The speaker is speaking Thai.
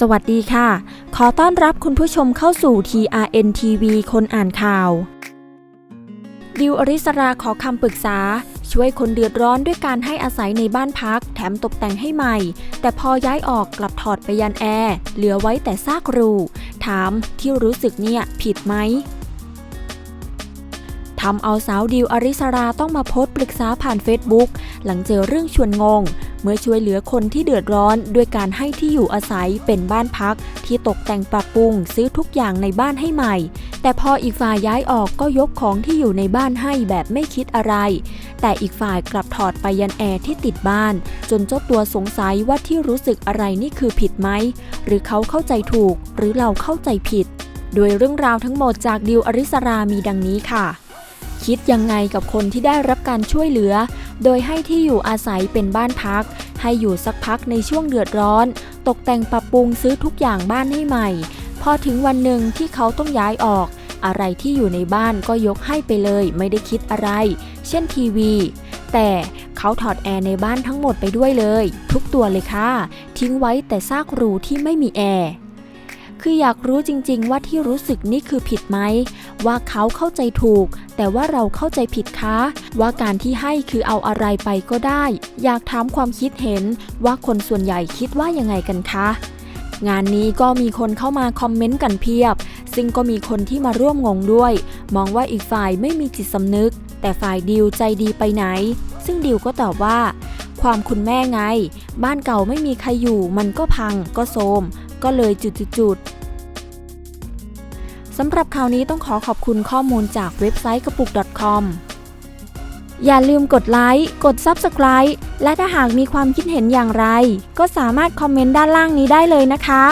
สวัสดีค่ะ ขอต้อนรับคุณผู้ชมเข้าสู่ TRN TV คนอ่านข่าว ดิวอริสราขอคำปรึกษา ช่วยคนเดือดร้อนด้วยการให้อาศัยในบ้านพัก แถมตกแต่งให้ใหม่ แต่พอย้ายออกกลับถอดไปยันแอร์ เหลือไว้แต่ซากรู ถามที่รู้สึกเนี่ยผิดไหมทำเอาสาวดิวอริสราต้องมาโพสต์ปรึกษาผ่านเฟซบุ๊กหลังเจอเรื่องชวนงง เมื่อช่วยเหลือคนที่เดือดร้อนด้วยการให้ที่อยู่อาศัยเป็นบ้านพัก ที่ตกแต่งปรับปรุงซื้อทุกอย่างในบ้านให้ใหม่ แต่พออีกฝ่ายย้ายออกก็ยกของที่อยู่ในบ้านให้แบบไม่คิดอะไร แต่อีกฝ่ายกลับถอดไปยันแอร์ที่ติดบ้าน จนเจ้าตัวสงสัยว่าที่รู้สึกอะไรนี่คือผิดไหมหรือเขาเข้าใจถูก หรือเราเข้าใจผิด โดยเรื่องราวทั้งหมดจากดิวอริสรามีดังนี้ค่ะคิดยังไงกับคนที่ได้รับการช่วยเหลือ โดยให้ที่อยู่อาศัยเป็นบ้านพัก ให้อยู่สักพักในช่วงเดือดร้อน ตกแต่งปรับปรุงซื้อทุกอย่างบ้านให้ใหม่ พอถึงวันหนึ่งที่เขาต้องย้ายออก อะไรที่อยู่ในบ้านก็ยกให้ไปเลยไม่ได้คิดอะไร เช่นทีวี แต่เขาถอดแอร์ในบ้านทั้งหมดไปด้วยเลย ทุกตัวเลยค่ะ ทิ้งไว้แต่ซากรูที่ไม่มีแอร์คืออยากรู้จริงๆ ว่าที่รู้สึกนี่คือผิดไหม ว่าเขาเข้าใจถูก แต่ว่าเราเข้าใจผิดคะ ว่าการที่ให้คือเอาอะไรไปก็ได้ อยากถามความคิดเห็นว่าคนส่วนใหญ่คิดว่ายังไงกันคะ งานนี้ก็มีคนเข้ามาคอมเมนต์กันเพียบ ซึ่งก็มีคนที่มาร่วมงงด้วย มองว่าอีกฝ่ายไม่มีจิตสำนึก แต่ฝ่ายดิวใจดีไปไหน ซึ่งดิวก็ตอบว่าความคุณแม่ไง บ้านเก่าไม่มีใครอยู่ มันก็พัง ก็โทมก็เลยจุดๆ สำหรับข่าวนี้ต้องขอขอบคุณข้อมูลจากเว็บไซต์กระปุก .com อย่าลืมกดไลค์ กด Subscribe และถ้าหากมีความคิดเห็นอย่างไร ก็สามารถคอมเมนต์ด้านล่างนี้ได้เลยนะคะ